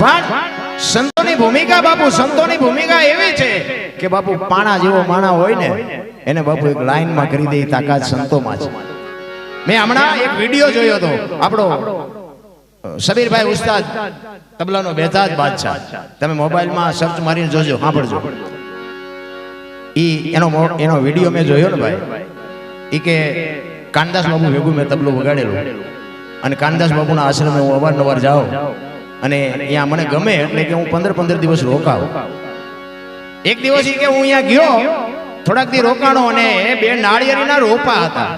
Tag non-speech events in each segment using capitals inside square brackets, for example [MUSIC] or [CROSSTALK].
પણ સંતોની ભૂમિકા બાપુ, સંતોની ભૂમિકા એવી છે કે બાપુ પાણા જેવો માણા હોય ને, એને બાપુ એક લાઈનમાં કરી દે તાકાત સંતોમાં છે. મેં હમણાં એક વીડિયો જોયો હતો, આપણો સબીરભાઈ ઉસ્તાદ તબલાનો બેતાજ બાદશાહ. તમે મોબાઈલમાં સર્ચ મારીને જોજો, સાંભળજો. ઈ એનો એનો વીડિયો મેં જોયો ને ભાઈ. ઈ કે કાનદાસ બાબુ ભેગું મેં તબલું વગાડેલું. અને કાનદાસ બાબુના આશ્રમે હું અવારનવાર જાઉં. અને અહીંયા મને ગમે એટલે કે હું પંદર પંદર દિવસ રોકાવ. એક દિવસ કે હું અહીંયા ગયો થોડાક દી રોકાણો અને બે નાળિયેરીના રોપા હતા.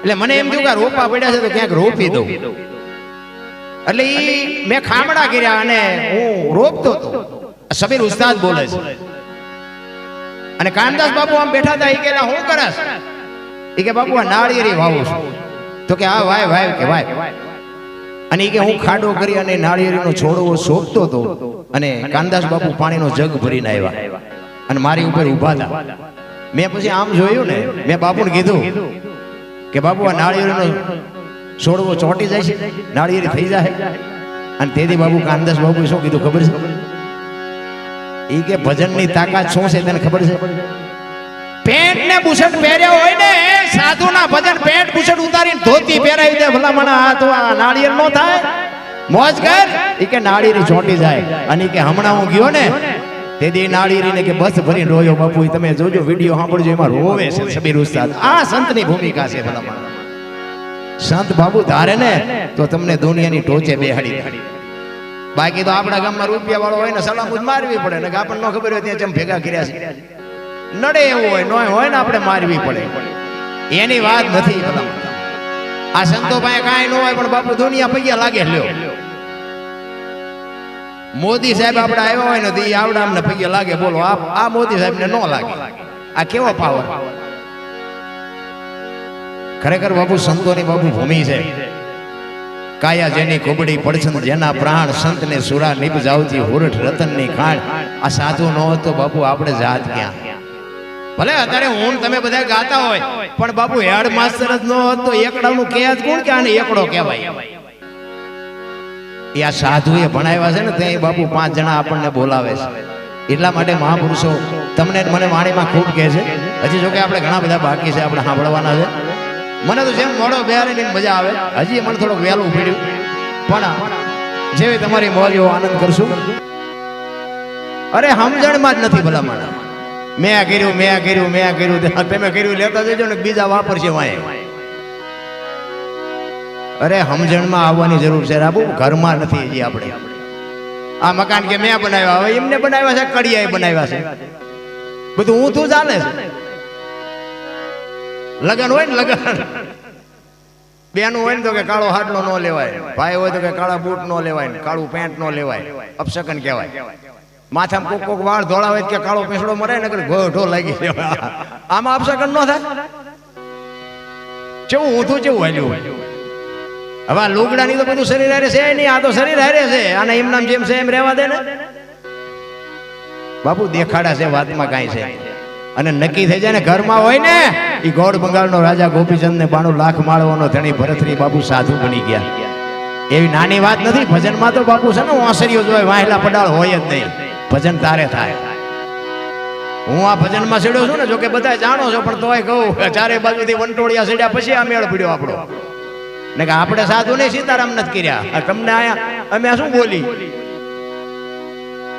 એટલે મને એમ થયું કે રોપા પડ્યા છે તો ક્યાંક રોપી દઉં. એટલે એ મેં ખામડા કર્યા અને હું રોપતો હતો. સબીર ઉસ્તાદ બોલે છે. અને કાનદાસ બાપુ આમ બેઠા હતા એ કે "લા, હું કરસ એ કે બાપુ આ નાળિયેરી વાવું છું. તો કે આ વાય વાય કે વાય. અને કે હું ખાડો કરી અને નાળિયેરીનો છોડવો શોભતો હતો અને કાનદાસ બાપુ પાણીનો જગ ભરીને આવ્યા. અને મારી ઉપર ઊભા હતા મેં પછી આમ જોયું ને, મેં બાપુને કીધું કે બાપુ, આ નાળિયેરીનો છોડવો ચોંટી જાય છે, નાળિયેરી થઈ જાય. અને તેથી બાબુ કાનદાસ બાબુ શું કીધું ખબર છે? એ કે ભજનની તાકાત શું છે તને ખબર છે? ને પહેર્યા હોય ને, સાધુના ભજન પેન્ટ બુશર્ટ ઉતારીને ધોતી પહેરાવી દે. ભલામણા, આ તો આ નાળિયેર નો થાય. મોજ કર. ઈ કે નાળિયેરી ચોંટી જાય. અને કે હમણાં હું ગયો ને તેથી નાળિયેરીને કે બસ ભરીને રોયો, બાપુ તમે જોજો, વીડિયો સાંભળજો, એમાં રોવે છે સબીર ઉસ્તાદ. આ સંતની ભૂમિકા છે, ભલામણા. સંત બાબુ ધારે ને, તો તમને દુનિયાની ટોચે બેહાડી બાકી તો આપણા ગામમાં રૂપિયા વાળો હોય ને સલામ મારવી પડે ને આપણને ખબર હોય ત્યાં જેમ ભેગા કર્યા છે. નડે એવું હોય નોય હોય ને આપણે મારવી પડે. એની વાત નથી. આ સંતો પાસે કાંઈ ન હોય, પણ બાપુ દુનિયા પૈયા લાગે લ્યો. મોદી સાહેબ આપણે આવ્યા હોય ને આવડા અમને પૈયા લાગે. બોલો, આ આ મોદી સાહેબને ન લાગે. આ કેવો પાવર ખરેખર બાપુ સંતોની બાપુ ભૂમિ છે. કાયા જેની કુબડી પડછન, જેના પ્રાણ સંતને સુરા નિપ જાવતી હુરઠ રતનની ખાણ. આ સાધુ ન હોત, બાપુ, આપણે જાત ક્યાં ભલે અત્યારે હું તમે બધા ગાતા હોય, પણ બાપુ હેડ માસ્ટર જ ન હોત તો એકડાનું કહે કોણ કે આને એકડો કહેવાય? એ આ સાધુએ ભણાવ્યા છે ને ત્યાં બાપુ પાંચ જણા આપણને બોલાવે છે. એટલા માટે મહાપુરુષો, તમને મને વાણીમાં ખૂબ કહે છે. હજી જોકે આપણે ઘણા બધા બાકી છે, આપણે સાંભળવાના છે. મને તો જેમ મોડો બેહારે મજા આવે. હજી મને થોડુંક વહેલું પડ્યું પણ જેવી તમારી મોલીઓ આનંદ કરશું. અરે સમજણમાં જ નથી ભલામણ મેં કર્યું મેં કર્યું મેં કર્યું. તમે કર્યું, લેતા જજો ને બીજા વાપરશે વાય અરે, સમજણમાં આવવાની જરૂર છે રાબુ, ઘરમાં નથી હજી આપણે. આ મકાન કે મેં બનાવ્યા, હવે એમને બનાવ્યા છે, કડિયાએ બનાવ્યા છે. બધું હું તું ચાલે છે. લગન હોય ને લગન. બેનું હોય ને તો કે કાળો હાડલો ન લેવાય. ભાઈ હોય તો કે કાળા બૂટ ન લેવાય કાળું પેન્ટ ન લેવાય. અપશકન કહેવાય. માથામાં કોક કોક વાળ ધોળા હોય કે કાળો પેસડો મરે ને ઘોઢો લાગી ગયો. આમાં અપશકન ન થાય? કેવું ઊંધું કેવું હાલ્યું? હવે આ લુગડાની તો બધું શરીર હારે છે નહીં, આ તો શરીર હારે છે. અને એમ જેમ છે એમ રહેવા દે ને. બાપુ દેખાડા છે, વાતમાં કાંઈ છે. અને નક્કી થઈ જાય ને ઘરમાં હોય ને એ ગોળ બંગાળનો રાજા ગોપીચંદ ને બાણું લાખ માળવાનો ધણી ભરતરી બાપુ સાધુ બની ગયા. એવી નાની વાત નથી, ભજનમાં તો બાપુ છે ને, ઓસરીઓ જોય વાહેલા પડાળ હોય જ નહીં. ભજન તારે થાય. હું આ ભજનમાં સીડ્યો છું ને, જો કે બધા જાણો છો, પણ તોય કહું, ચારે બાજુથી વંટોળિયા સીડ્યા પછી આ મેળ પડ્યો આપણો. ને કે આપણે સાધુ ને સીતારામ નથી કર્યા. તમને આયા, અમે શું બોલી?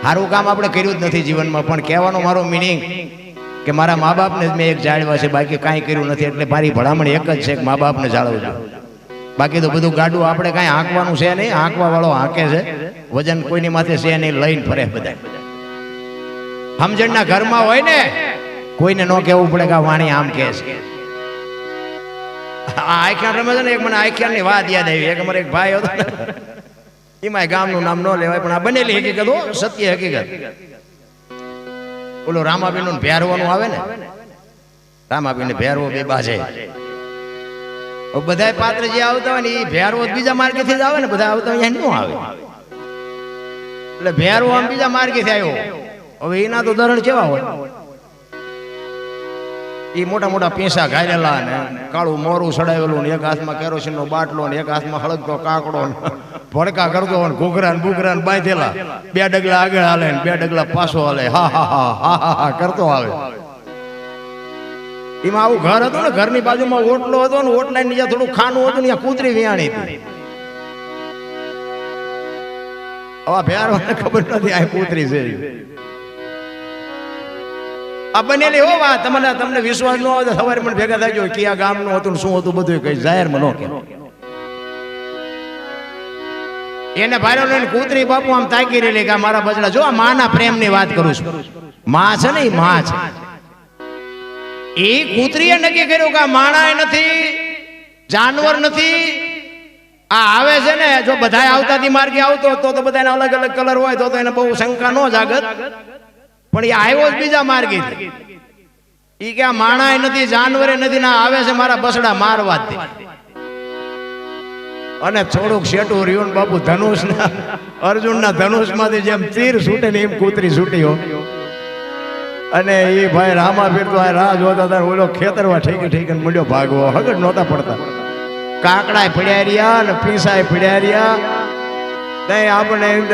સારું કામ આપણે કર્યું જ નથી જીવનમાં, પણ કહેવાનો મારો મિનિંગ કે મારા મા બાપને મેં એક જાળવા છે, બાકી કાંઈ કર્યું નથી, એટલે મારી ભલામણ એક જ છે કે મા બાપને જાળવજો. બાકી તો બધું ગાડું આપણે કાંઈ હાંકવાનું છે નહીં, હાંકવા વાળો હાંકે છે. વજન કોઈની માથે છે નહીં, લઈને ફરે બધા. સમજણના ઘરમાં હોય ને, કોઈને ન કહેવું પડે કે વાણી આમ કહે છે. આ આખ્યાન રમે છે ને, એક મને આખ્યાનની વાત યાદ આવી. એક અમારે એક ભાઈ હતો એમાં ગામનું નામ ન લેવાય, પણ આ બનેલી હકીકત સત્ય હકીકત. ઓલો રામાબીન ભેરવાનું આવે ને રામાબીન ભેરવો બે બાજે. બધા પાત્ર જે આવતા હોય ને એ ભેરવો બીજા માર્ગેથી જ આવે ને, બધા આવતા અહીંયા નો આવે. એટલે ભેરો આમ બીજા માર્ગેથી આવ્યો. હવે એના તો ધરણ કેવા હોય? એ મોટા મોટા પીસા ઘાયરેલા ને કાળું મોરું સડાવેલું ને એક હાથમાં કેરોસીનનો બાટલો ને એક હાથમાં હળગતો કાકડો ને ભડકા કરતો ને ઘૂઘરા ને બુઘરા ને બાંધેલા. બે ડગલા આગળ હાલે ને બે ડગલા પાછો હાલે. હા હા હા હા હા કરતો આવે. એમાં આવું ઘર હતું ને? ઘરની બાજુમાં ઓટલો હતો ને ઓટલા નીચે થોડું ખાનું હતું ને કૂતરી વિયાણી હતી. ન ન એને ભાઈરો લઈને કૂતરી બાપુ આમ તાકી રહેલી કે મારા બચડા જો આ માના પ્રેમની વાત કરું છું. માં છે ને ઈ, માં છે. એ કૂતરીએ નક્કી કર્યું કે આ માણાય નથી, જાનવર નથી આ આવે છે ને, જો બધાય આવતાથી માર્ગે આવતો તો તો બધાને અલગ અલગ કલર હોય, તો તો એને બહુ શંકા ન જાગત. પણ એ આવ્યો જ બીજા માર્ગે ઈ કે આ માણાય નથી, જાનવરે નથી, ના આવે છે મારા બસડા મારવા અને થોડુંક શેટું રહ્યું બાપુ ધનુષ ના અર્જુન ના ધનુષમાંથી જેમ તીર છૂટે ને એમ કૂતરી છૂટી અને એ ભાઈ રામા ફીરતો આ રાહ જોતા હતા, ઓલો ખેતરમાં ઠીક ઠેકીને મૂંડ્યો ભાગવો હગડ નહોતા પડતા. કાકડાય પડ્યા રહ્યા ને પીસાય પડ્યા રહ્યા. નહીં આપણે એમ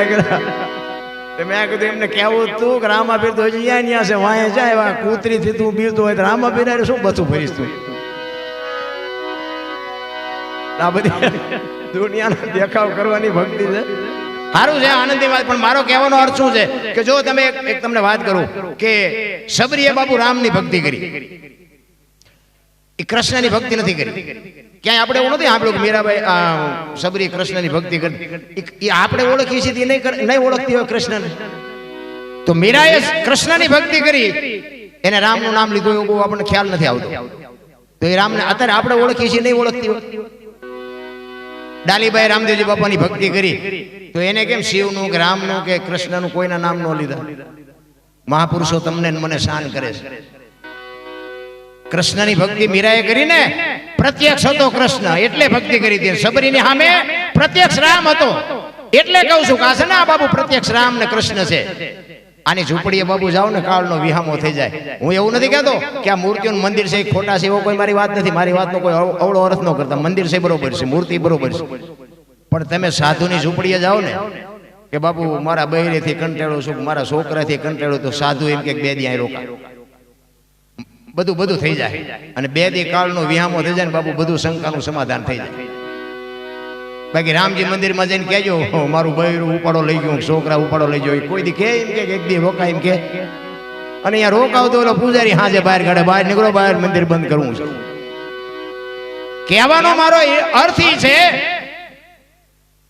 તો મેં કીધું એમને કહેવું તું કે રામા પીર તો હજી અહીંયા ન્યા છે વાંહે જાય એવા કૂતરીથી તું બીરતું હોય તો રામા પીર શું બધું ફરીશ તું? આ બધી દુનિયાનો દેખાવ કરવાની ભક્તિ છે. સારું છે, આનંદની વાત, પણ મારો કહેવાનો અર્થ શું છે? કે જો તમે એક તમને વાત કરું કે સબરીએ બાપુ રામની ભક્તિ કરી. એ કૃષ્ણની ભક્તિ નથી કરી. ક્યાંય આપણે એવું નથી, આપણે મીરાબાઈ સબરી કૃષ્ણની ભક્તિ કરી. ઈ આપણે ઓળખી છીએ નહીં નહીં ઓળખતી હોય કૃષ્ણને. તો મીરાએ કૃષ્ણની ભક્તિ કરી. એને રામનું નામ લીધું એવું બહુ આપણને ખ્યાલ નથી આવતો. તો એ રામને અત્યારે આપણે ઓળખીએ છીએ, નહીં ઓળખતી હોય. ડાલીબાઈ રામદેવજી બાપાની ભક્તિ કરી. તો એને કેમ શિવનું કે રામનું કે કૃષ્ણનું કોઈના નામ ન લીધા? મહાપુરુષો તમને મને શાન કરે છે. કૃષ્ણની ભક્તિ મીરાએ કરી ને પ્રત્યક્ષ હતો કૃષ્ણ, એટલે ભક્તિ કરી હતી. સબરીની સામે પ્રત્યક્ષ રામ હતો. એટલે કહું છું કે છે બાબુ પ્રત્યક્ષ રામ ને કૃષ્ણ છે. આની ઝૂંપડીએ બાબુ જાઓ ને કાળનો વિહામો થઈ જાય. હું એવું નથી કહેતો કે આ મૂર્તિઓનું મંદિર છે ખોટા છે, એવો કોઈ મારી વાત નથી. મારી વાતનો કોઈ અવ- અવળો અર્થ ન કરતા. મંદિર છે બરોબર છે, મૂર્તિ બરોબર છે. પણ તમે સાધુની ઝૂંપડીએ જાઓ ને કે બાપુ, મારા બહેરેથી કંટાળો છું, મારા છોકરાથી કંટાળો, તો સાધુ એમ કે બે દી અહીં રોકા બધું બધું થઈ જાય. અને બે દી કાળનો વિહામો થઈ જાય ને બાપુ બધું શંકાનું સમાધાન થઈ જાય. બાકી રામજી મંદિરમાં જઈને કહેજો "હો, મારું બૈરું ઉપાડો લઈ ગયો છોકરા ઉપાડો લઈ ગયો. કોઈ દી કે એમ કે એક દી રોકાય એમ કે. અને અહીંયા રોકાવતો ઓલો પૂજારી હાજે બહાર કાઢે બહાર નીકળો બહાર મંદિર બંધ કરવું છે. કહેવાનો મારો અર્થ છે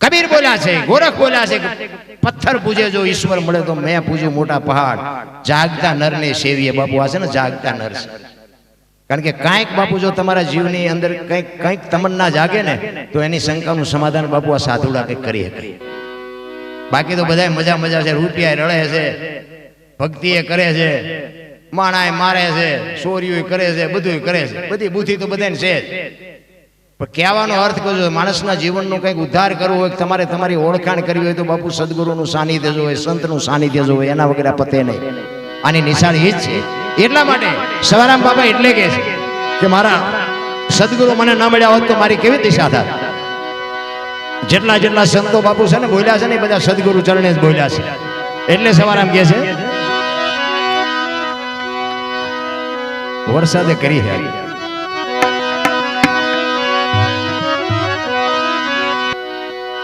કબીર બોલ્યા છે, ગોરખ બોલ્યા છે પથ્થર પૂજે જો ઈશ્વર મળે તો મેં પૂજ્યું મોટા પહાડ. જાગતા નરને સેવીએ બાપુ, આ છે ને જાગતા નર કારણ કે કાંઈક બાપુ જો તમારા જીવની અંદર કંઈક કંઈક તમન્ના જાગે ને, તો એની શંકાનું સમાધાન બાપુ આ સાધુડા કંઈક કરી શકે બાકી તો બધા મજા મજા છે રૂપિયા રળે છે ભક્તિ એ કરે છે માણાએ મારે છે ચોરીઓ કરે છે બધું કરે છે. બધી બુદ્ધિ તો બધાને છે પણ કહેવાનો અર્થ કહો માણસના જીવનનો કંઈક ઉદ્ધાર કરવો હોય તમારે તમારી ઓળખાણ કરવી હોય તો બાપુ સદગુરુનું સાનિધ્ય જોવે, સંતનું સાનિધ્ય હોય એના વગેરે પતે નહીં. આની નિશાળ એ જ છે. એટલા માટે સવારામ બાબા એટલે કહે છે કે મારા સદગુરુ મને ન મળ્યા હોત તો મારી કેવી દિશા થાય? જેટલા જેટલા સંતો બાપુ છે ને બોલ્યા છે ને બધા સદગુરુ ચરણે જ બોલ્યા છે. એટલે સવારામ કહે છે, વરસાદે કરી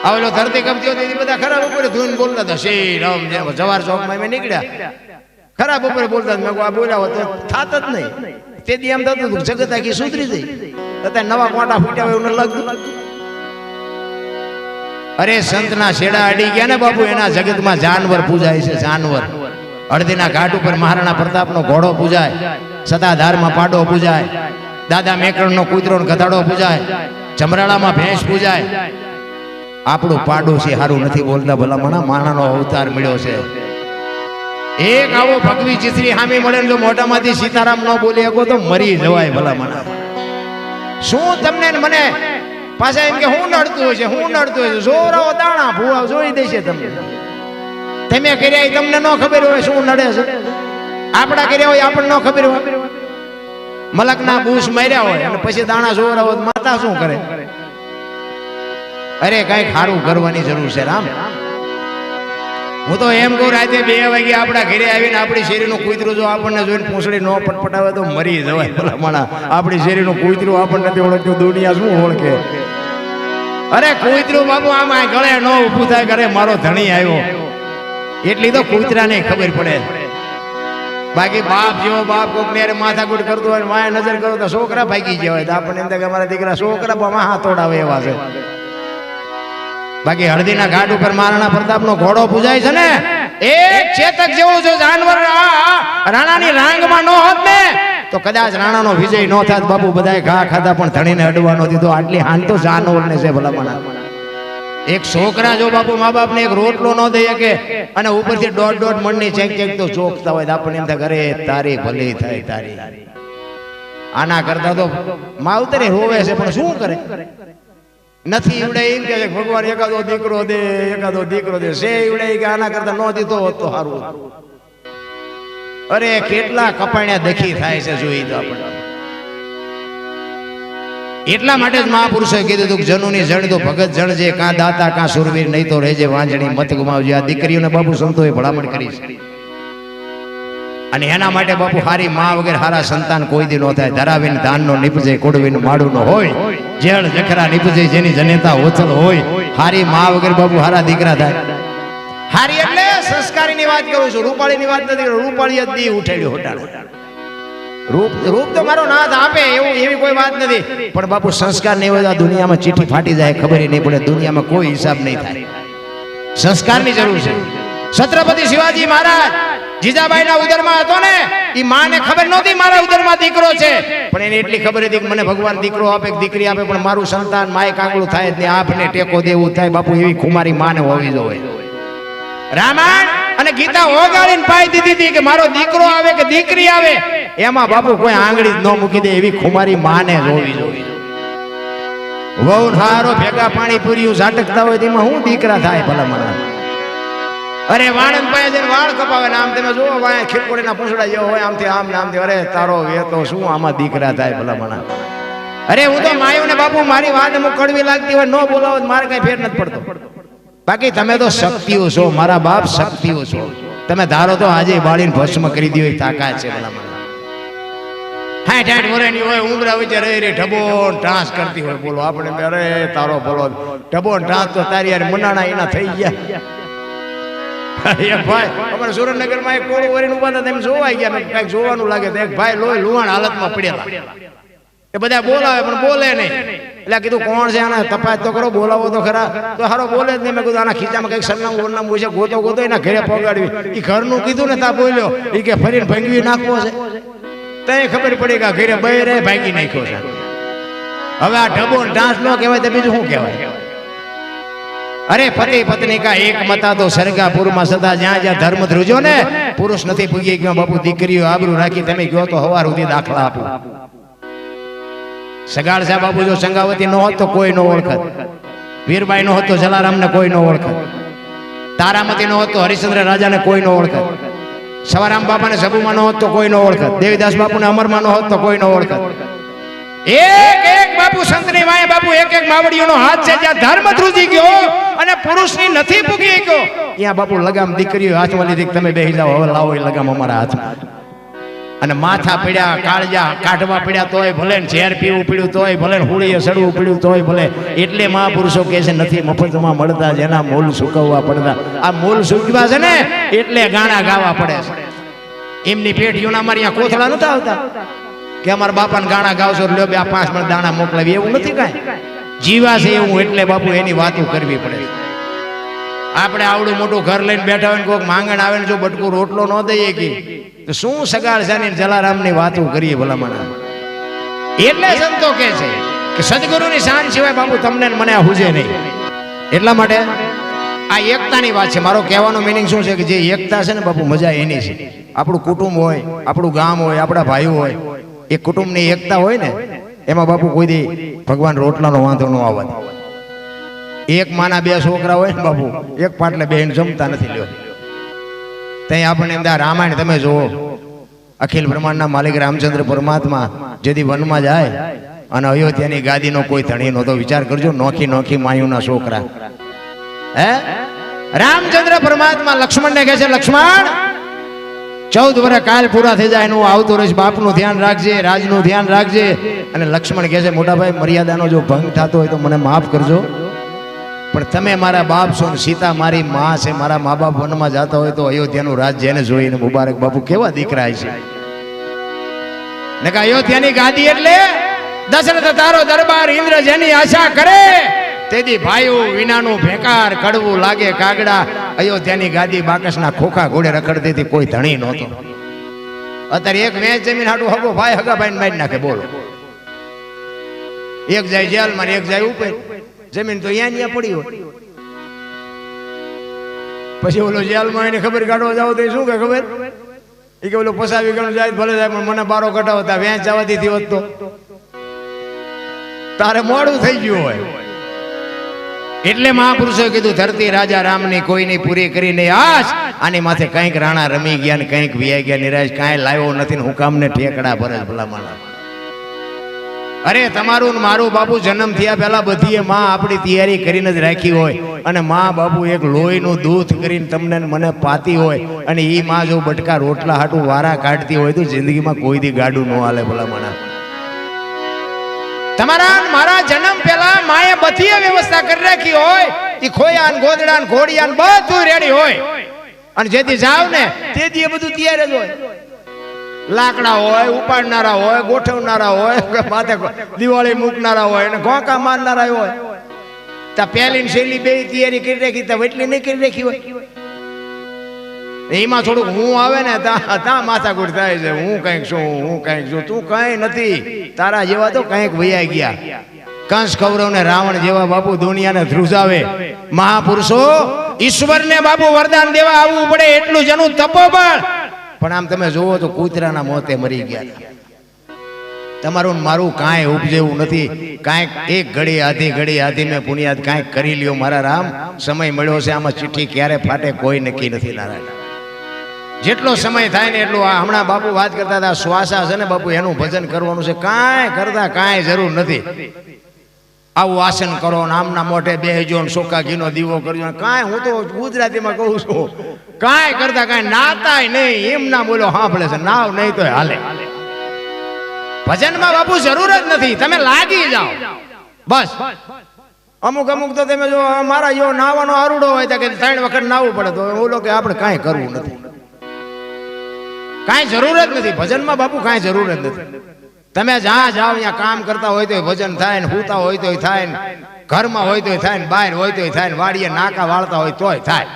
છે આવેલો ધરતી કપતી હતી બધા ખરાબ ઉપર ધૂન બોલતા હતા. શ્રી રામ જવાર ચોકમાં અમે નીકળ્યા. ખરાબ ઉપર બોલતા મેં આ બોલ્યા હોત થાત જ નહીં. તે દી એમ થતું હતું જગત આખી સુધરી જઈ અત્યારે નવા કોટા ફૂટ્યા હોય એવું લાગતું. અરે, સંતના શેડા અડી ગયા ને બાપુ, એના જગતમાં જાનવર પૂજાય છે, જાનવર. અડધીના ઘાટ ઉપર મહારાણા પ્રતાપનો ઘોડો પૂજાય. સદાધારમાં પાડો પૂજાય. દાદા મેકરણનો કૂતરો ગધાડો પૂજાય. ચમરાળામાં ભેંસ પૂજાય. આપણું પાડોશી હારું નથી બોલતા, ભલામણા માણાનો અવતાર મળ્યો છે. એક આવો ભગવી ચિત્રી હામી મળે જો મોઢામાંથી સીતારામ ન બોલી શકો તો મરી જવાય, ભલામણા. શું તમને મને? પાછા એમ કે હું નડતું છે, હું નડતું છે. જોરાઓ દાણા ભૂવા જોઈ દેશે તમને. તમે કર્યા તમને ન ખબર હોય શું નડે છે. આપણા કર્યા હોય આપણને ન ખબર હોય. મલકના બૂસ માર્યા હોય અને પછી દાણા હોય માતા શું કરે? અરે, કઈ સારું કરવાની જરૂર છે, રામ. હું તો એમ કહું, રાતે બે વાગે આપણા ઘરે આવીને આપણી શેરીનું કૂતરું જો આપણને જોઈને પૂંછડી ન પટપટાવે તો મરી જવાય ભલા માણા આપણી શેરીનું કૂતરું આપણને નથી ઓળખતું, દુનિયા શું ઓળખે? અરે, કૂતરું બાબુ આમાં ગળે ન ઊભું થાય કરે મારો ધણી આવ્યો. એટલી તો કૂતરાને ખબર પડે. બાકી બાપ જેવો બાપ કોક ને માથાકૂટ કરતો હોય માયા નજર કરો તો છોકરા ભાગી ગયા હોય તો આપણને એમ કે અમારા દીકરા છોકરા હાથ તોડાવે એવા છે. બાકી હળદીના ઘાટ ઉપર મહારાણા પ્રતાપનો ઘોડો પૂજાય છે ને? એક ચેતક જેવું જો જાનવર રાણાની રાંગમાં ન હોત ને, તો કદાચ રાણાનો વિજય ન થાત. બાપુ બધાય ઘા ખાતા પણ ધણીને અડવાનો દીધો. આટલી હાન તો જાનવરને છે ભલામણા. એક છોકરા જો બાપુ મા બાપને એક રોટલો ન દઈ શકે અને ઉપરથી દોઢ દોઢ મણની ચેક ચેક તો ચોકતા હોય આપણને એમ થાય ઘરે તારી ભલી થાય, તારી. આના કરતા તો માવતરે હોવે છે, પણ શું કરે? નથી ઈવડે એમ કે ભગવાન એકાદો દીકરો દે, એકાદો દીકરો દે. છે ઈવડે કે આના કરતા ન દીધો હોત તો સારું અરે કેટલા કપાણ્યા દખી થાય છે જોઈ તો આપણે. એટલા માટે જ મહાપુરુષે કીધું હતું કે જનુની જણ તો ભગત જણ જે કાં દાતા, કાં સુરવીર નહીં તો રહેજે વાંજણી, મત ગુમાવજે. આ દીકરીઓને બાપુ સંતોએ ભલામણ કરી છે. અને એના માટે બાપુ હારી માં વગર હારા સંતાન કોઈ દી ન થાય. ધરાવીને ધાનનો નીપજે, કુડવીને માડું નો હોય. જેળ જખરા નીપજે, જેની જનેતા ઓછલ હોય. હારી માં વગેરે બાપુ હારા દીકરા થાય. હારી એટલે સંસ્કારીની વાત કરું છું. રૂપાળીની વાત નથી રૂપાળી જ દી ઉઠેડ્યો હોટાડો રૂપ રૂપ તો મારો નાથ આપે, એવું, એવી કોઈ વાત નથી. પણ બાપુ સંસ્કાર નહીં હોય દુનિયામાં ચીઠી ફાટી જાય, ખબર નહીં પડે. દુનિયામાં કોઈ હિસાબ નહીં થાય. સંસ્કારની જરૂર છે. છત્રપતિ શિવાજી મહારાજ, જીજાબાઈના ઉદરમાં હતો ને એ માને ખબર નહોતી મારા ઉદરમાં દીકરો છે. પણ એને એટલી ખબર હતી કે મને ભગવાન દીકરો આપે દીકરી આપે, પણ મારું સંતાન, માય કાંગળું થાય એટલે આપને ટેકો દેવું થાય, બાપુ એવી ખુમારી માને હોવી જોઈએ. રામાયણ અને ગીતા ઓગાળીને પાઈ દીધી હતી કે મારો દીકરો આવે કે દીકરી આવે, એમાં બાપુ કોઈ આંગળી ન મૂકી દે, એવી ખુમારી માને જ હોવી જોઈએ. વહુ હારો ભેગા પાણી પૂર્યું ઝાટકતા હોય તેમાં હું દીકરા થાય ભલા મને અરે વાણંદ પાસે જઈને વાળ કપાવે ને આમ તમે જુઓ, વાય ખીરકોડીના પૂંછડા જેવો હોય, આમથી આમ ને આમથી. અરે તારો વેતો શું આમાં દીકરા થાય ભલા મને અરે હું તો માયું ને બાપુ, મારી વાત અમુક કડવી લાગતી હોય, ન બોલાવો મારે કઈ ફેર નથી પડતો. બાકી તમે તો શક્તિઓ છો, મારા બાપ શક્તિઓ છો. તમે ધારો તો આજે બાળીને ભસ્મ કરી દીધી તાકાત છે ભલા હા હાઠ વરેની હોય ઉમરા વચ્ચે રહી રહી ઢબોન ટાંસ કરતી હોય, બોલો, આપણે અરે તારો બોલો ઢબોન ટાંસ તો તારી યાર મનાણા એના થઈ ગયા. [LAUGHS] એક ભાઈ, અમારે સુરેન્દ્રનગરમાં એક કોળું વરીને ઊભા હતા, તેમ જોવાઈ ગયા મેં જોવાનું લાગે એક ભાઈ લોહી લુહાણ હાલતમાં પડેલા. એ બધા બોલાવે, પણ બોલે નહીં. એટલે કીધું, કોણ છે આને? તપાસ તો કરો, બોલાવો તો ખરા. તો હારો બોલે નહીં. મેં આના ખીચામાં કંઈક સરનામું વરનામું છે, ગોતો ગોતો, એના ઘરે પગાડવી. એ ઘરનું કીધું ને તા બોલ્યો એ કે ફરીને ભંગવી નાખવો છે. તઈ ખબર પડી કે ઘરે બહેરે ભાગી નાખ્યો છે. હવે આ ઢબો ડાન્સ ન કહેવાય તો બીજું શું કહેવાય? અરે પતિ પત્ની કા એક મતા તો સરગાપુરમાં સદા જ્યાં જ્યાં ધર્મ ધ્રુજો ને, પુરુષ નથી પૂગી ગયો, બાપુ દીકરીઓ આબરૂ રાખી તમે ગયો તો હવાર સુધી દાખલા આપો. સગાળ સાહેબ, બાપુ જો સંગાવતી ન હોત તો કોઈ ન ઓળખત. વીરબાઈ નો હોત તો જલારામને કોઈ ન ઓળખત. તારામતી નો હોત તો હરિશ્ચંદ્ર રાજાને કોઈ ન ઓળખત. સવારામ બાપાને સબુમાં ન હોત તો કોઈ ન ઓળખત. દેવીદાસ બાપુને અમરમાં ન હોત તો કોઈ ન ઓળખત. એક એક બાપુ સંતની વાય બાપુ, એક એક માવડીઓનો હાથ છે, જ્યાં ધર્મ ધ્રુજી ગયો અને પુરુષની નથી પૂગી ગયો. ત્યાં બાપુ લગામ દીકરીઓ હાથમાં લીધી તમે બેહી જાઓ, હવે લાવો એ લગામ અમારા હાથમાં. અને માથા પીડ્યા, કાળજા કાઢવા પીડ્યા તોય ભલે ઝેર પીવું પીડ્યું તોય ભલે હોળીએ સડવું પીડ્યું તોય ભલે. એટલે મહાપુરુષો કહે છે, નથી મફતમાં મળતા જેના મૂલ સુકવવા પડતા. આ મૂલ સુકવા છે ને, એટલે ગાણા ગાવા પડે છે. એમની પેઢીઓના અમારી કોથળા નતા આવતા. કે અમારા બાપાને ગાણા ગાવશો લ્યો બે આ પાંચ મણ દાણા મોકલાવી. એવું નથી કાંઈ? જીવા છે એવું એટલે બાપુ એની વાતો કરવી પડે આપણે આવડું મોટું ઘર લઈને બેઠા હોય ને કોઈક માંગણ આવે ને જો બટકું રોટલો ન દઈએ કે, તો શું સગાળ છે જલારામની વાતો કરીએ ભલામણ? એટલે સંતો કે છે કે સદગુરુની શાન સિવાય બાપુ તમને મને આ હુજે નહીં. એટલા માટે આ એકતાની વાત છે. મારો કહેવાનો મિનિંગ શું છે કે જે એકતા છે ને બાપુ મજા એની છે. આપણું કુટુંબ હોય, આપણું ગામ હોય, આપણા ભાઈઓ હોય એ કુટુંબની એકતા હોય ને, એમાં બાપુ કોઈ દી ભગવાન રોટલાનો વાંધો ન આવે. એક માના બે છોકરા હોય ને બાપુ, એક પાટલે બેન જમતા નથી લ્યો. ત્યાં આપણને એમ રામાયણ તમે જુઓ. અખિલ બ્રહ્માંડના માલિક રામચંદ્ર પરમાત્મા જેથી વનમાં જાય અને અયોધ્યાની ગાદીનો કોઈ ધણી નહોતો, વિચાર કરજો, નોખી નોખી માયુના છોકરા. હે? રામચંદ્ર પરમાત્મા લક્ષ્મણને કહે છે, લક્ષ્મણ ચૌદ વર્ષ કાલ પૂરા થઈ જાય એનું આવતું રહીશ. બાપનું ધ્યાન રાખજે, રાજનું ધ્યાન રાખજે. અને લક્ષ્મણ કહે છે, મોટાભાઈ, મર્યાદાનો જો ભંગ થતો હોય તો મને માફ કરજો. પણ તમે મારા બાપ છો સીતા મારી માં છે, મારા મા બાપ વનમાં જતા હોય તો અયોધ્યાનું રાજ્ય એને જોઈને મુબારક બાપુ, કેવા દીકરા છે ને કે અયોધ્યાની ગાદી એટલે દશરથ તારો દરબાર ઇન્દ્ર જેની આશા કરે. તેથી ભાઈઓ, વિનાનું ભેકાર કડવું લાગે કાગડા અયોધ્યાની ગાદી બાકસના ખોખા ઘોડે રખડતી હતી, કોઈ ધણી નહોતો. અત્યારે એક મેચ જમીન હાટું હગો, ભાઈ હગા ભાઈ મારી નાખે, બોલો. એક જાય જેલમાં એક જાય ઉપર. જમીન તો અહીંયા ત્યાં પડી હોય. પછી ઓલો જેલમાં એને ખબર કાઢવા જાવ તો શું કે ખબર? એ કે ઓલો પસાવી ગણું જાય ભલે જાય, પણ મને બારો કટાવતા વેચ જવાથી થયો તો. તારે મોડું થઈ ગયું હોય. એટલે મહાપુરુષોએ કીધું, ધરતી રાજા રામની કોઈની પૂરી કરી નહીં, આશ. આની માથે કંઈક રાણા રમી ગયા ને કંઈક વિયાઈ ગયા, નિરાશ, કાંઈ લાવ્યો નથી ને હું કામને ઠેકડા ભરે ભલામણ. અરે, તમારું ને મારું બાપુ જન્મ થયા પહેલા બધીએ માં આપણી તૈયારી કરીને જ રાખી હોય. અને માં બાપુ એક લોહીનું દૂધ કરીને તમને મને પાતી હોય. અને એ માં જો બટકા રોટલા હાટું વારા કાઢતી હોય તો જિંદગીમાં કોઈ દી ગાડું ન હાલે ભલા માણસ તમારા મારા જન્મ પહેલા માએ બધી વ્યવસ્થા કરી રાખી હોય. એ ખોયા ગોદડાન ગોદડા ને ઘોડિયા બધું રેડી હોય. અને જેથી જાવ ને તેથી એ બધું તૈયાર જ હોય. લાકડા હોય, ઉપાડનારા હોય, ગોઠવનારા હોય માથે દિવાળી મૂકનારા હોય, અને ઘોંકા મારનારા હોય. તા પહેલી છેલ્લી બે તૈયારી કરી રાખી, તો એટલી નહીં કરી રાખી હોય. એમાં થોડુંક હું આવે ને, તા તા માથાકૂટ થાય છે. હું કંઈક છું, હું કંઈક છું. તું કંઈ નથી. તારા જેવા તો કંઈક વૈયા ગયા. કંસ કૌરવ ને રાવણ જેવા બાપુ દુનિયાને ધ્રુજાવે. મહાપુરુષો, ઈશ્વરને બાપુ વરદાન દેવા આવવું પડે એટલું જ એનું તપોબળ પણ આમ તમે જુઓ તો કૂતરાના મોતે મરી ગયા તમારું મારું કાંઈ ઉપજેવું નથી. કાંઈક એક ઘડી, આધી ઘડી, આધી મેં પુણ્યાદ કાંઈક કરી લ્યો મારા રામ. સમય મળ્યો છે, આમાં ચિઠ્ઠી ક્યારે ફાટે કોઈ નક્કી નથી, નારાયણ. જેટલો સમય થાય ને એટલું આ હમણાં બાપુ વાત કરતા હતા શ્વાસા છે ને બાપુ, એનું ભજન કરવાનું છે. કાંઈ કરતા કાંઈ જરૂર નથી. આવું આસન કરો ને આમના મોઢે બેહજો ને સોકા ઘીનો દીવો કરજો કાંઈ હું તો ગુજરાતીમાં કહું છું. કાંઈ કરતા કાંઈ નાતાય નહીં, એમ ના બોલો સાંભળે છે, નાવ નહીં તો હાલે. ભજનમાં બાપુ જરૂર જ નથી, તમે લાગી જાઓ. બસ. અમુક અમુક તો તમે જો, મારા યો નાવાનો આરુડો હોય તો કે ત્રણ વખત નાવું પડે તો ઓલો કે આપણે કાંઈ કરવું નથી. કાંઈ જરૂર જ નથી. ભજનમાં બાપુ કાંઈ જરૂર જ નથી. તમે જ્યાં જાઓ, ત્યાં કામ કરતા હોય તો ભજન થાય ને હુતા હોય તો થાય ને ઘરમાં હોય તો થાય ને બહાર હોય તો થાય ને વાડીએ નાકા વાળતા હોય તોય થાય.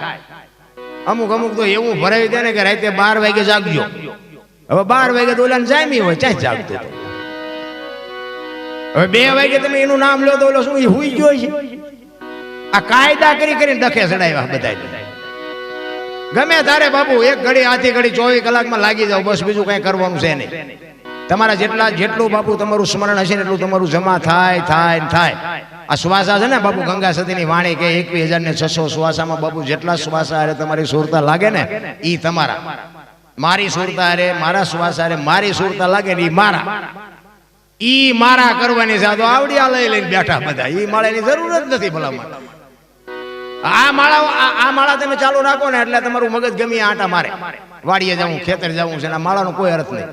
અમુક અમુક તો એવું ભરાવી દે ને કે રાતે બાર વાગે જાગજો. હવે બાર વાગે તો ઓલાને જામી હોય ચાય જાગતો. હવે બે વાગે તમે એનું નામ લો તો ઓલો શું હુઈ ગયો છે? આ કાયદા કરી કરીને ડખે ચડાવ્યા બધા ગમે તારે બાપુ, એક ઘડી આથી ઘડી, ચોવીસ કલાકમાં લાગી જાવ બસ બીજું કઈ કરવાનું છે નહીં. તમારા જેટલા, જેટલું બાપુ તમારું સ્મરણ હશે ને એટલું તમારું જમા થાય થાય થાય. આ શ્વાસા છે ને બાપુ, ગંગા સતીની વાણી કે એકવીસ હજાર ને છસો શ્વાસામાં બાપુ જેટલા શ્વાસા અરે તમારી સુરતા લાગે ને એ તમારા. મારી સુરતા અરે મારા શ્વાસ અરે મારી સુરતા લાગે ને એ મારા. ઈ મારા કરવાની સાધો આવડિયા લઈ લઈને બેઠા બધા. ઈ માળાની જરૂર જ નથી ભલામાં આ માળા, આ- માળા તમે ચાલુ રાખો ને એટલે તમારું મગજ ગમી આટા મારે. વાડીએ જવું ખેતર જવું છે માળાનો કોઈ અર્થ નહીં.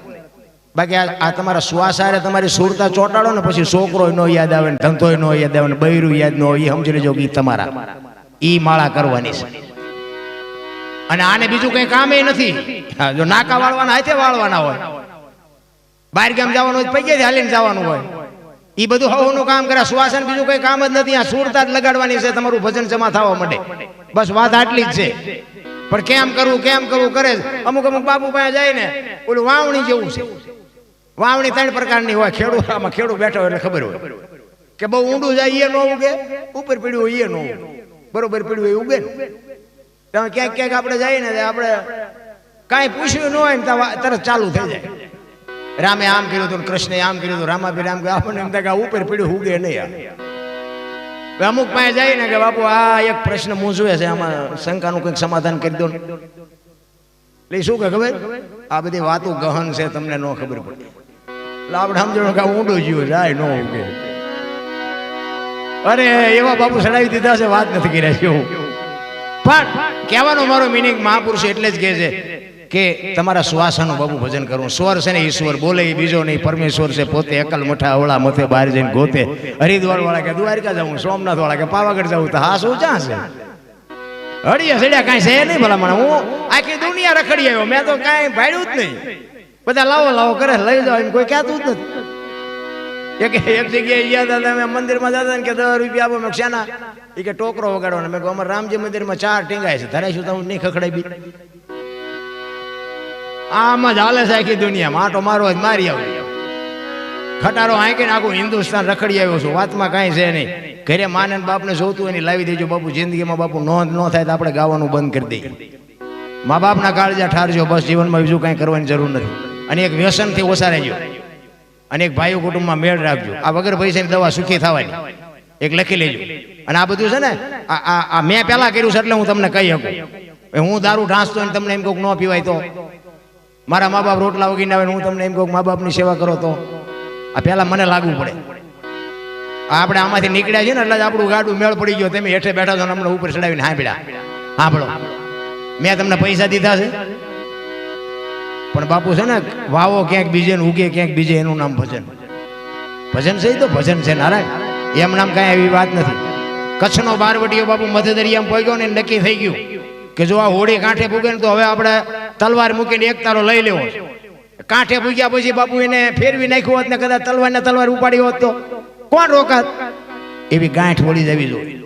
બાકી આ તમારા શ્વાસ હારે તમારી સુરતા ચોંટાડો ને પછી છોકરો નો યાદ આવે ને ધંધો નો યાદ આવે ને બૈરું યાદ નો એ સમજી લેજો કે તમારા. ઈ માળા કરવાની છે. અને આને બીજું કઈ કામે નથી. જો નાકા વાળવાના, હાથે વાળવાના હોય. બહાર ગામ જવાનું હોય તો પૈકેથી હાલીને જવાનું હોય. ઈ બધું હવનું કામ કરે શ્વાસન બીજું કઈ કામ જ નથી. આ સુરતા જ લગાડવાની છે, તમારું ભજન જમા થવા માટે બસ વાત આટલી જ છે. પણ કેમ કરવું કેમ કરવું કરે અમુક અમુક બાપુ પાસે જાય ને, ઓલું વાવણી જેવું છે. વાવણી ત્રણ પ્રકારની હોય. ખેડૂત, આમાં ખેડૂત બેઠો એટલે ખબર હોય. કે બહુ ઊંડું જાય એ ન ઉગે. ઉપર પીડ્યું હોય એ ન ઉગે. બરોબર પીડ્યું એ ઉગે તમે ક્યાંક ક્યાંક આપણે જઈએ ને, આપણે કાંઈ પૂછ્યું ન હોય ને તરત ચાલુ થઈ જાય. રામે આમ કર્યું હતું કૃષ્ણે આમ કર્યું હતું. આમ કર્યું આપણને એમ થાય ઉપર પીડ્યું ઉગે નહીં અમુક પાસે જાય ને કે, બાપુ, આ એક પ્રશ્ન મૂંઝવે છે, આમાં શંકાનું કંઈક સમાધાન કરી દો એટલે શું કે ખબર? આ બધી વાતો ગહન છે, તમને ન ખબર પડે. એટલે આપણે સમજણ કે ઊંડું જીવ જાય નો ઉગે અરે, એવા બાપુ સડાવી દીધા છે, વાત નથી કર્યા છે હું. પણ કહેવાનો મારો મિનિંગ મહાપુરુષ એટલે જ કહે છે કે તમારા શ્વાસનું બાબુ ભજન કરવું. સ્વર છે ને ઈશ્વર બોલે એ બીજો નહીં. પરમેશ્વર છે, પોતે એકલ મઠા અવળા મથે બહાર જઈને ગોતે. હરિદ્વાર વાળા કે દ્વારકા જાઉં સોમનાથ વાળા કે પાવાગઢ જાઉં, તો હા શું ચા છે? હળિયા સડ્યા કાંઈ છે નહીં ભલા મને હું આખી દુનિયા રખડી આવ્યો. મેં તો કાંઈ ભાડ્યું જ નહીં. બધા લાવો લાવો કરે, લઈ જાઓ એમ કોઈ કહેતું જ નથી. એક એક જગ્યાએ ગયા હતા તમે મંદિરમાં જતા ને કે દસ રૂપિયા આપો. મેં શાના? એ કે, ટોકરો વગાડવાનો. મેં કહું અમારે રામજી મંદિરમાં ચાર ટીંગાય છે. ધરાય શું તમે નહીં ખખડાઈ બી. આમ જ હાલે છે આખી દુનિયા માટો મારો જ મારી આવ્યો ખટારો આંકી આખું હિન્દુસ્તાન રખડી આવ્યો છું. વાતમાં કાંઈ છે નહીં. ઘરે માને બાપને જોતું એની લાવી દેજો બાપુ. જિંદગીમાં બાપુ નોંધ ન થાય તો આપણે ગાવાનું બંધ કરી દઈએ. મા બાપના કાળજા ઠારજો. બસ જીવનમાં બીજું કાંઈ કરવાની જરૂર નથી. અને એક વ્યસનથી ઓછા રહેજો. અને એક ભાઈ કુટુંબમાં મેળ રાખજો. આ વગર પૈસાની દવા સુખી થવાની. એક લખી લેજો. અને આ બધું છે ને, આ મેં પહેલાં કર્યું છે એટલે હું તમને કહી શકું. હું દારૂ ઢાંસતો તમને એમ કહું ન પીવાય તો. મારા મા બાપ રોટલા વગીને આવે હું તમને એમ કહું મા બાપની સેવા કરો તો. આ પહેલા મને લાગવું પડે. આપણે આમાંથી નીકળ્યા છે ને એટલે જ આપણું ગાડું મેળ પડી ગયો. તમે હેઠે બેઠા છો હમણાં ઉપર ચડાવીને હાંભળ્યા. સાંભળો મેં તમને પૈસા દીધા છે. પણ બાપુ છે ને, વાવો ક્યાંક બીજે ને ઉગે ક્યાંક બીજે, એનું નામ ભજન. ભજન છે તો ભજન છે નારાયણ. એમ નામ કાંઈ એવી વાત નથી. કચ્છનો બારવટીઓ બાપુ મધ્ય દરિયામાં પહોંચ્યો ને નક્કી થઈ ગયું. કે જો આ હોળી કાંઠે પૂગે ને તો હવે આપણે તલવાર મૂકીને એક તારો લઈ લેવો કાંઠે પૂગ્યા પછી બાપુ એને ફેરવી નાખ્યું હોત ને કદાચ તલવાર ને તલવાર ઉપાડી હોત તો કોણ રોકાત? એવી ગાંઠ વળી જવી જોઈએ.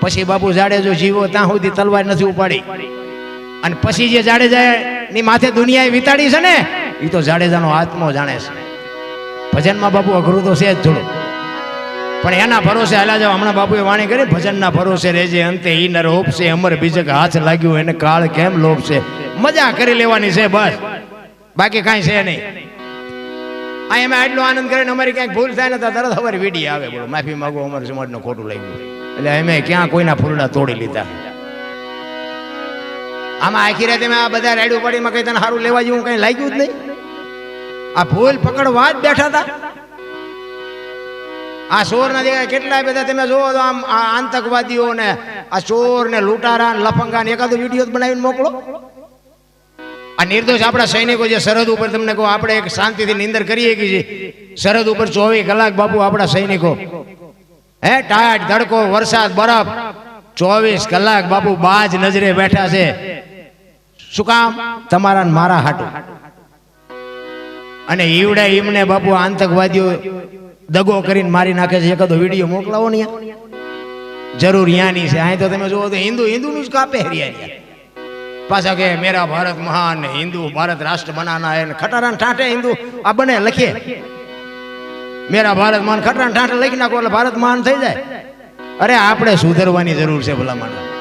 પછી બાપુ જાડેજો જીવો ત્યાં સુધી તલવાર નથી ઉપાડી. અને પછી જે જાડેજા ની માથે દુનિયાએ વિતાડી છે ને એ તો જાડેજાનો આત્મો જાણે છે. ભજનમાં બાપુ અઘરું તો છે જ થોડું પણ એના ભરોસે હાલા જાવ હમણાં બાપુએ વાણી કરી, ભજનના ભરોસે રહેજે, અંતે ઈ નર હોપશે અમર બીજક હાથ લાગ્યું, એને કાળ કેમ લોપશે મજા કરી લેવાની છે, બસ. બાકી કાંઈ છે નહીં. આ એમાં એટલો આનંદ કરીને અમારી ક્યાંક ભૂલ થાય ને તો તરત અમારી વીડી આવે, બોલો. માફી માગો, અમારું સમાજનું ખોટું લાગ્યું. એટલે અમે ક્યાં કોઈના ફૂલડા તોડી લીધા. આમાં આખી રાતે મેં આ બધા રાયડું પાડીમાં કઈ તને સારું લેવા જેવું કઈ લાગ્યું જ નહીં? આ ભૂલ પકડવા જ બેઠા હતા. આ ચોર ના દેખાય કેટલા બધા તમે જોવો આમ આ આતંકવાદીઓ ને આ ચોર ને લૂંટારા લફંગા ને એકાદો વીડિયો બનાવીને મોકલો. આ નિર્દોષ આપણા સૈનિકો જે સરહદ ઉપર તમને કહો, આપણે એક શાંતિથી નિંદર કરીએ કે સરહદ ઉપર ચોવીસ કલાક બાપુ આપણા સૈનિકો. હે ટાટ ધડકો, વરસાદ, બરફ. ચોવીસ કલાક બાપુ બાજ નજરે બેઠા છે. શું કામ? તમારા મારા હાટું. અને ઈવડે ઈમને બાપુ આતંકવાદીઓ દગો કરીને મારી નાખે છે, એકાદો વીડિયો મોકલાવો ને જરૂર યાની છે. અહીં તો તમે જુઓ તો હિન્દુ, હિન્દુનું જ કાપે હરિયા પાછા કે મેરા ભારત મહાન હિન્દુ ભારત રાષ્ટ્ર બનાના એને ખટારાન ઠાંઠે હિન્દુ, આ બને લખીએ મેરા ભારત મહાન ખટારા ઠાંઠે લખી નાખો એટલે ભારત મહાન થઈ જાય. અરે આપણે સુધરવાની જરૂર છે ભલામણ.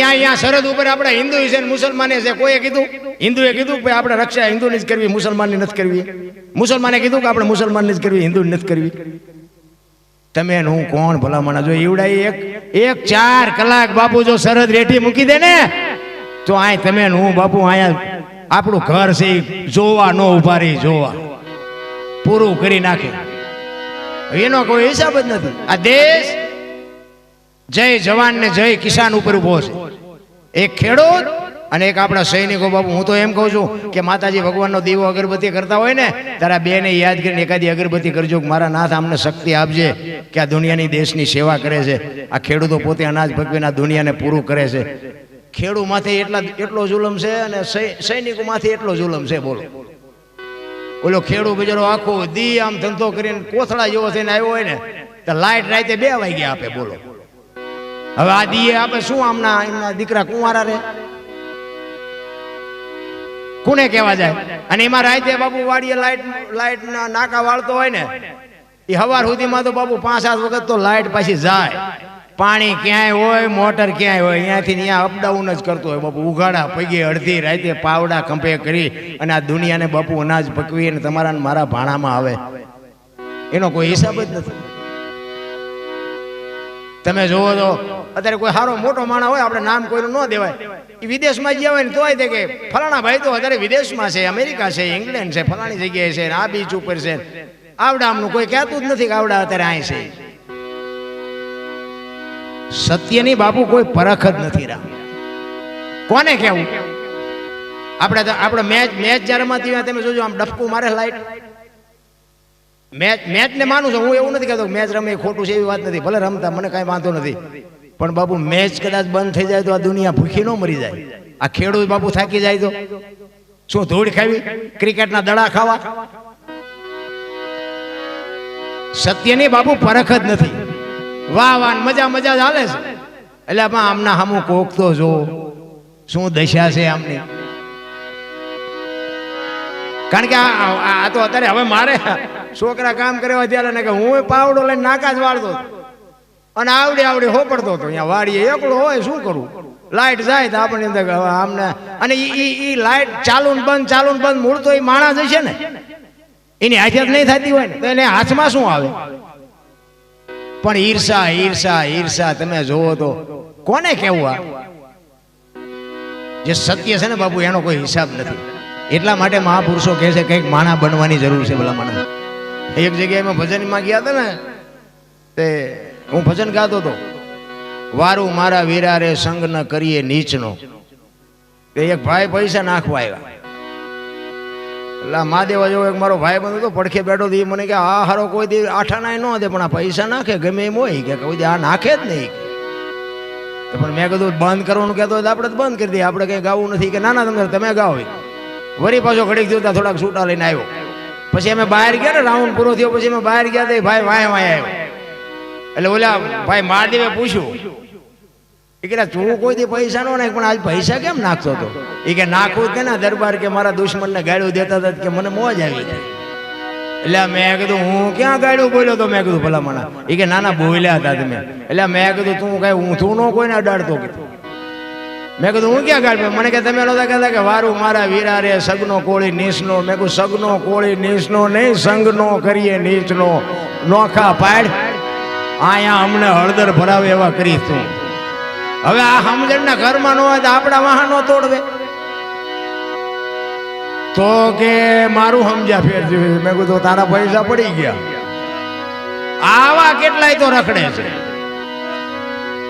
અહીંયા અહીંયા સરહદ ઉપર આપણે હિન્દુ છે ને મુસલમાને છે, કોઈએ કીધું? હિન્દુએ કીધું કે આપણે રક્ષા હિન્દુની જ કરવી, મુસલમાનની નથી કરવી. મુસલમાને કીધું કે આપણે મુસલમાનની જ કરવી, હિન્દુની નથી કરવી. તમે હું કોણ ભલામણ જો એવડા એક એક ચાર કલાક બાપુ જો સરહદ રેઠી મૂકી દે ને, તો આ તમે હું બાપુ અહીંયા આપણું ઘર છે જોવા નો ઊભા રહી, જોવા. પૂરું કરી નાખે. એનો કોઈ હિસાબ જ નથી. આ દેશ જય જવાન ને જય કિસાન ઉપર ઊભો છે. એક ખેડૂત અને એક આપણા સૈનિકો બાબુ હું તો એમ કહું છું કે માતાજી ભગવાનનો દીવો અગરબત્તી કરતા હોય ને તારા બેને યાદ કરીને એકાદી અગરબત્તી કરજો મારા નાથ આમને શક્તિ આપજે કે આ દુનિયાની દેશની સેવા કરે છે. આ ખેડૂતો પોતે અનાજ ભગવીને આ દુનિયાને પૂરું કરે છે. ખેડૂ માથે એટલા એટલો જુલમ છે અને સૈનિકો માથે એટલો જુલમ છે, બોલો. ઓલો ખેડૂ બિચારો આખો દી આમ ધંધો કરીને કોથળા જેવો થઈને આવ્યો હોય ને, તો લાઈટ રાતે બે વાગ્યા આપે, બોલો. હવે આ દીએ આપે શું આમના એમના દીકરા કુંવારા રે? કોને કહેવા જાય? અને એમાં રાતે બાપુ વાડીએ લાઈટ લાઈટ નાકા વાળતો હોય ને, એ હવાર સુધીમાં તો બાપુ પાંચ, સાત વખત તો લાઈટ પાછી જાય. પાણી ક્યાંય હોય, મોટર ક્યાંય હોય, અહીંયાથી ત્યાં અપડાઉન જ કરતો હોય બાપુ. ઉઘાડા પગે અડધી રાતે પાવડા કંપે કરી અને આ દુનિયાને બાપુ અનાજ પકવી અને તમારા મારા ભાણામાં આવે. એનો કોઈ હિસાબ જ નથી. તમે જોવો તો અત્યારે કોઈ સારો મોટો માણસ હોય, આપણે નામ કોઈનું ન દેવાય. એ વિદેશમાં ગયા હોય ને તોય તે કે, ફલાણા ભાઈ તો અત્યારે વિદેશમાં છે, અમેરિકા છે, ઇંગ્લેન્ડ છે, ફલાણી જગ્યાએ છે આ બીચ ઉપર છે. આવડા આમનું કોઈ કહેતું જ નથી કે આવડા અત્યારે અહીં છે. સત્યની બાપુ કોઈ પરખ જ નથી રામ. કોને કેવું આપણે આપણે મેચ મેચ જ્યારે માંથી તમે જોજો, આમ ડફકું મારે લાઈટ. મેચ મેચને માનું છું. હું એવું નથી કહેતો મેચ રમે ખોટું છે એવી વાત નથી. ભલે રમતા, મને કાંઈ વાંધો નથી. પણ બાપુ, મેચ કદાચ બંધ થઈ જાય તો આ દુનિયા ભૂખી ન મરી જાય. આ ખેડૂત બાપુ થાકી જાય તો. શું ધૂળ ખાવી? ક્રિકેટના દડા ખાવા? સત્યની બાપુ પરખ જ નથી. વાહ વાહ, મજા મજા જ છે. એટલે આમાં આમના સામું કોક તો જો શું દશા છે આમની. કારણ કે આ તો અત્યારે હવે મારે છોકરા કામ કરવા ત્યારે ને કે હું પાવડો લઈને નાકા જ વાળતો અને આવડે આવડે હોપડતો હતો. અહીંયા વાડીએ એકલો હોય, શું કરું? લાઇટ જાય તો આપણને હવે આમને અને એ એ લાઇટ ચાલુ ને બંધ ચાલુ ને બંધ, મૂળ તો એ માણસ હશે ને. એની હાથિયાત નહીં થતી હોય ને, તો એને હાથમાં શું આવે? પણ ઈર્ષા ઈર્ષા ઈર્ષા, તમે જોવો તો કોને કેવું આ? જે સત્ય છે ને બાપુ, એનો કોઈ હિસાબ નથી. એટલા માટે મહાપુરુષો કહે છે, કંઈક માણા બનવાની જરૂર છે ભલા માણસ એક જગ્યાએ મેં ભજનમાં ગયા હતા ને, તે હું ભજન ગાતો હતો. વારું મારા વીરા રે સંગ ન કરીએ નીચનો. તે એક ભાઈ પૈસા નાખવા આવ્યા. એટલે મહાદેવા જેવો એક મારો ભાઈ બંધ હતો, પડખે બેઠો હતો મને કે, આ હારો કોઈ દી આઠા નાય ન દે, પણ આ પૈસા નાખે, ગમે એમ હોય. કે કોઈ દી આ નાખે જ નહીં. પણ મેં કીધું, બંધ કરવાનું કહેતો હોય તો આપણે બંધ કરી દઈએ, આપણે કંઈ ગાવું નથી. કે, ના ના, તમે તમે ગાઓ વળી પાછો ઘડીક જોતા થોડાક છૂટા લઈને આવ્યો. પછી અમે બહાર ગયા ને, રાઉન્ડ પૂરો થયો, પછી અમે બહાર ગયા તો ભાઈ વાય વાય આવ્યો. એટલે ઓલા ભાઈ મહાદેવે પૂછ્યું. એ કે તું કોઈ દી પૈસા નો નાખ, પણ આજ પૈસા કેમ નાખતો હતો? એ કે નાખવું જ કે ના, દરબાર કે મારા દુશ્મનને ગાળ્યું દેતા હતા કે મને મોજ આવી ગઈ એટલે મેં કીધું, હું ક્યાં ગાડ્યું બોલ્યો તો? મેં કીધું ભલા મને એ કે નાના બોલ્યા હતા તમે એટલે મેં કીધું, તું કઈ ઊંધું નો કોઈને અડાડતો કીધું મેં કીધું, હું ક્યાં ગાડ્યો મને કે, તમે નહોતા કહેતા કે વારું મારા વીરા રે, સગનો કોળી નીચનો. મેં કહું સગનો કોળી નીચનો નહીં, સંગનો કરીએ નીચનો. નોખા પાડ અહીંયા અમને હળદર ભરાવે એવા કરી તું. હવે આ સમજણના ઘરમાં ન હોય તો આપણા વાહનો તોડવે. તો કે મારું સમજ્યા ફેર જોયું મેં કીધું, તારા પૈસા પડી ગયા. આવા કેટલાય તો રખડે છે.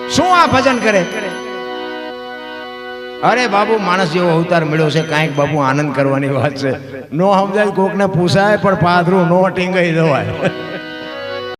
શું આ ભજન કરે? અરે બાબુ, માણસ જેવો અવતાર મળ્યો છે, કાંઈક બાબુ આનંદ કરવાની વાત છે. નો સમજાય કોકને પૂછાય, પણ પાથરું નો ટીંગાઈ જવાય.